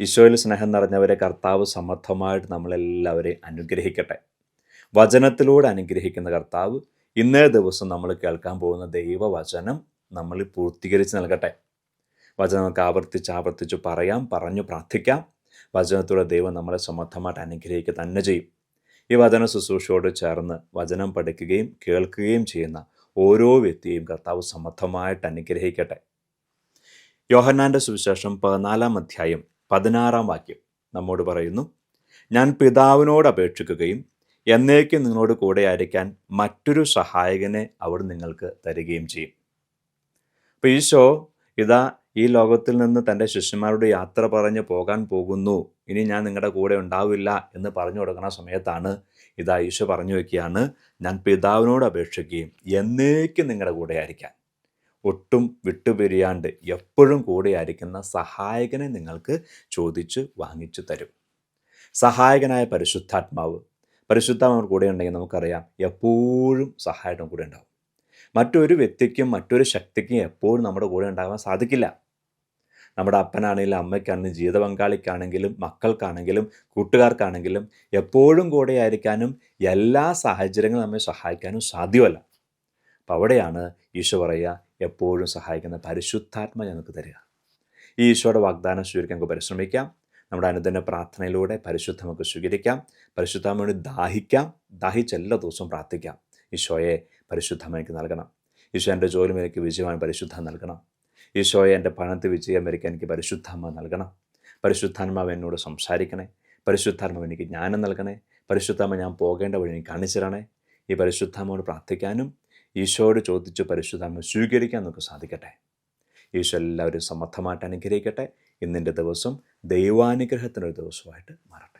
ഈശോയിൽ സ്നേഹം നിറഞ്ഞവരെ കർത്താവ് സമർത്ഥമായിട്ട് നമ്മളെല്ലാവരെയും അനുഗ്രഹിക്കട്ടെ. വചനത്തിലൂടെ അനുഗ്രഹിക്കുന്ന കർത്താവ് ഇന്നേ ദിവസം നമ്മൾ കേൾക്കാൻ പോകുന്ന ദൈവവചനം നമ്മൾ പൂർത്തീകരിച്ച് നൽകട്ടെ. വചനം നമുക്ക് ആവർത്തിച്ച് ആവർത്തിച്ച് പറയാം പറഞ്ഞു പ്രാർത്ഥിക്കാം. വചനത്തിലൂടെ ദൈവം നമ്മളെ സമർത്ഥമായിട്ട് അനുഗ്രഹിക്കുക തന്നെ ചെയ്യും. ഈ വചന ശുശ്രൂഷയോട് ചേർന്ന് വചനം പഠിക്കുകയും കേൾക്കുകയും ചെയ്യുന്ന ഓരോ വ്യക്തിയും കർത്താവ് സമർത്ഥമായിട്ട് അനുഗ്രഹിക്കട്ടെ. യോഹന്നാന്റെ സുവിശേഷം പതിനാലാം അധ്യായം പതിനാറാം വാക്യം നമ്മോട് പറയുന്നു ഞാൻ പിതാവിനോട് അപേക്ഷിക്കുകയും എന്നേക്കും നിങ്ങളോട് കൂടെ ആയിരിക്കാൻ മറ്റൊരു സഹായകനെ അവർ നിങ്ങൾക്ക് തരികയും ചെയ്യും. അപ്പോൾ ഈശോ ഇതാ ഈ ലോകത്തിൽ നിന്ന് തന്റെ ശിഷ്യന്മാരുടെ യാത്ര പറഞ്ഞ് പോകാൻ പോകുന്നു ഇനി ഞാൻ നിങ്ങളുടെ കൂടെ ഉണ്ടാവില്ല എന്ന് പറഞ്ഞു കൊടുക്കുന്ന സമയത്താണ് ഇതാ ഈശോ പറഞ്ഞു വയ്ക്കുകയാണ് ഞാൻ പിതാവിനോട് അപേക്ഷിക്കുകയും എന്നേക്കും നിങ്ങളുടെ കൂടെ ആയിരിക്കാൻ. ഒട്ടും വിട്ടുപിരിയാണ്ട് എപ്പോഴും കൂടെയായിരിക്കുന്ന സഹായകനെ നിങ്ങൾക്ക് ചോദിച്ച് വാങ്ങിച്ചു തരും. സഹായകനായ പരിശുദ്ധാത്മാവ് പരിശുദ്ധാത്മാവ് കൂടെ ഉണ്ടെങ്കിൽ നമുക്കറിയാം എപ്പോഴും സഹായം കൂടെ ഉണ്ടാവും. മറ്റൊരു വ്യക്തിക്കും മറ്റൊരു ശക്തിക്കും എപ്പോഴും നമ്മുടെ കൂടെ ഉണ്ടാകാൻ സാധിക്കില്ല. നമ്മുടെ അപ്പനാണെങ്കിലും അമ്മയ്ക്കാണെങ്കിലും ജീവിത പങ്കാളിക്കാണെങ്കിലും മക്കൾക്കാണെങ്കിലും കൂട്ടുകാർക്കാണെങ്കിലും എപ്പോഴും കൂടെ ആയിരിക്കാനും എല്ലാ സാഹചര്യങ്ങളും നമ്മെ സഹായിക്കാനും സാധ്യമല്ല. അപ്പോൾ അവിടെയാണ് ഈശോ പറയുക എപ്പോഴും സഹായിക്കുന്ന പരിശുദ്ധാത്മ ഞങ്ങൾക്ക് തരിക. ഈ ഈശോയുടെ വാഗ്ദാനം സ്വീകരിക്കാൻ നമുക്ക് പരിശ്രമിക്കാം. നമ്മുടെ അനുദിന പ്രാർത്ഥനയിലൂടെ പരിശുദ്ധ നമുക്ക് സ്വീകരിക്കാം. പരിശുദ്ധാമയോട് ദാഹിക്കാം. ദാഹിച്ച് എല്ലാ ദിവസവും പ്രാർത്ഥിക്കാം. ഈശോയെ പരിശുദ്ധം എനിക്ക് നൽകണം. ഈശോ എന്റെ ജോലി എനിക്ക് വിജയമായി പരിശുദ്ധം നൽകണം. ഈശോയെ എന്റെ പണത്തിൽ വിജയം വരയ്ക്കാൻ എനിക്ക് പരിശുദ്ധാത്മ നൽകണം. പരിശുദ്ധാത്മാവ് എന്നോട് സംസാരിക്കണേ. പരിശുദ്ധാത്മാവ് എനിക്ക് ജ്ഞാനം നൽകണേ. പരിശുദ്ധാത്മ ഞാൻ പോകേണ്ട വഴി എനിക്ക് കാണിച്ചു തരണേ. ഈ പരിശുദ്ധാത്മാവോട് പ്രാർത്ഥിക്കാനും ഈശോയോട് ചോദിച്ച് പരിശുദ്ധാമ സ്വീകരിക്കാൻ നമുക്ക് സാധിക്കട്ടെ? ഈശോ എല്ലാവരും സമർത്ഥമായിട്ട് അനുഗ്രഹിക്കട്ടെ? ഇന്നിന്റെ ദിവസം ദൈവാനുഗ്രഹത്തിനൊരു ദിവസമായിട്ട് മാറട്ടെ.